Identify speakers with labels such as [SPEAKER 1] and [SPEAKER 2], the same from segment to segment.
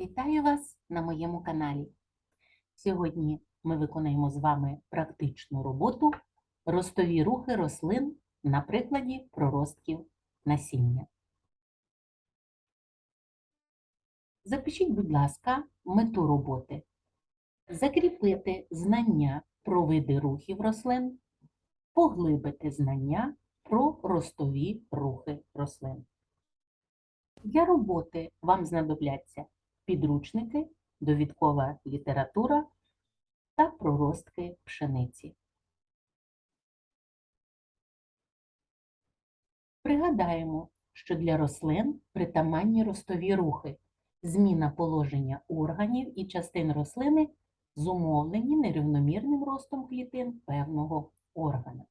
[SPEAKER 1] Вітаю вас на моєму каналі. Сьогодні ми виконаємо з вами практичну роботу ростові рухи рослин на прикладі проростків насіння. Запишіть, будь ласка, мету роботи. Закріпити знання про види рухів рослин, поглибити знання про ростові рухи рослин. Для роботи вам знадобляться підручники, довідкова література та проростки пшениці. Пригадаємо, що для рослин притаманні ростові рухи, зміна положення органів і частин рослини зумовлені нерівномірним ростом клітин певного органа.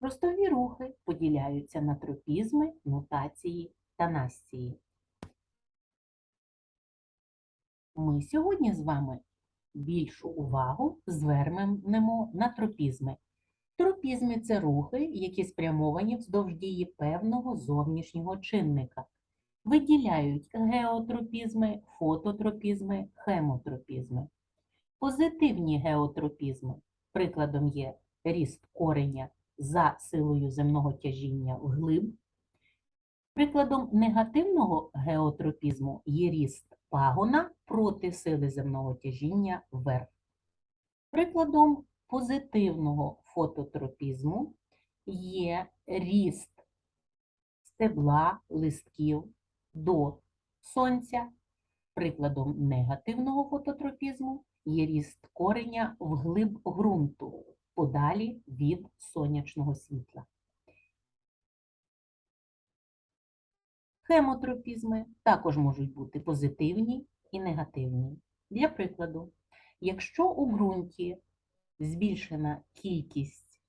[SPEAKER 1] Ростові рухи поділяються на тропізми, нутації та настії. Ми сьогодні з вами більшу увагу звернемо на тропізми. Тропізми це рухи, які спрямовані вздовж дії певного зовнішнього чинника. Виділяють геотропізми, фототропізми, хемотропізми. Позитивні геотропізми прикладом є ріст кореня за силою земного тяжіння вглиб. Прикладом негативного геотропізму є ріст пагона проти сили земного тяжіння вверх. Прикладом позитивного фототропізму є ріст стебла листків до сонця. Прикладом негативного фототропізму є ріст кореня вглиб ґрунту, подалі від сонячного світла. Хемотропізми також можуть бути позитивні і негативні. Для прикладу, якщо у ґрунті збільшена кількість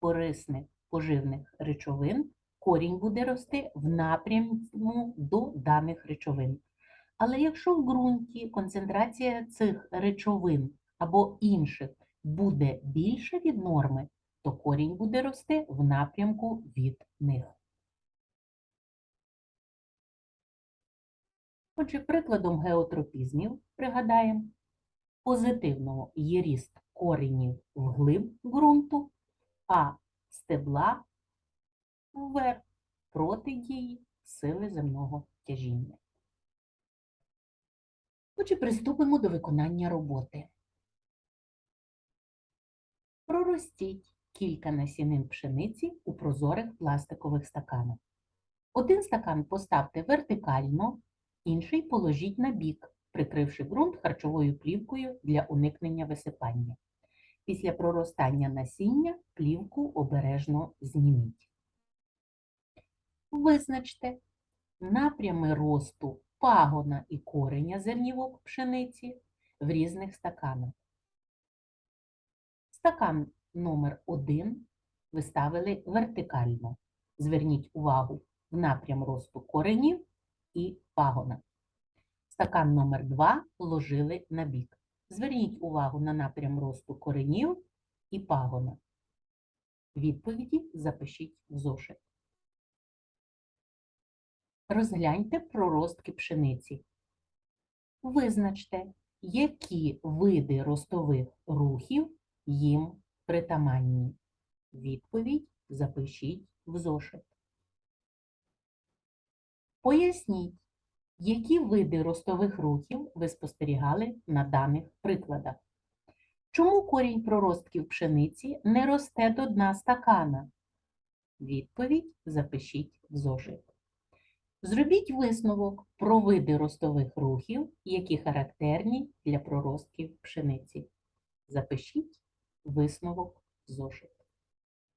[SPEAKER 1] корисних поживних речовин, корінь буде рости в напрямку до даних речовин. Але якщо в ґрунті концентрація цих речовин або інших буде більше від норми, то корінь буде рости в напрямку від них. Отже, прикладом геотропізмів пригадаємо, позитивного є ріст коренів вглиб ґрунту, а стебла вверх проти дії сили земного тяжіння. Отже, приступимо до виконання роботи. Проростіть кілька насінин пшениці у прозорих пластикових стаканах. Один стакан поставте вертикально, інший положіть на бік, прикривши ґрунт харчовою плівкою для уникнення висипання. Після проростання насіння плівку обережно зніміть. Визначте напрями росту пагона і кореня зернівок пшениці в різних стаканах. Стакан номер 1 ви ставили вертикально. Зверніть увагу в напрям росту коренів і пагона. Стакан номер 2 ложили на бік. Зверніть увагу на напрям росту коренів і пагона. Відповіді запишіть в зошит. Розгляньте проростки пшениці. Визначте, які види ростових рухів їм притаманні. Відповідь запишіть в зошит. Поясніть, які види ростових рухів ви спостерігали на даних прикладах. Чому корінь проростків пшениці не росте до дна стакана? Відповідь запишіть в зошит. Зробіть висновок про види ростових рухів, які характерні для проростків пшениці. Запишіть висновок в зошит.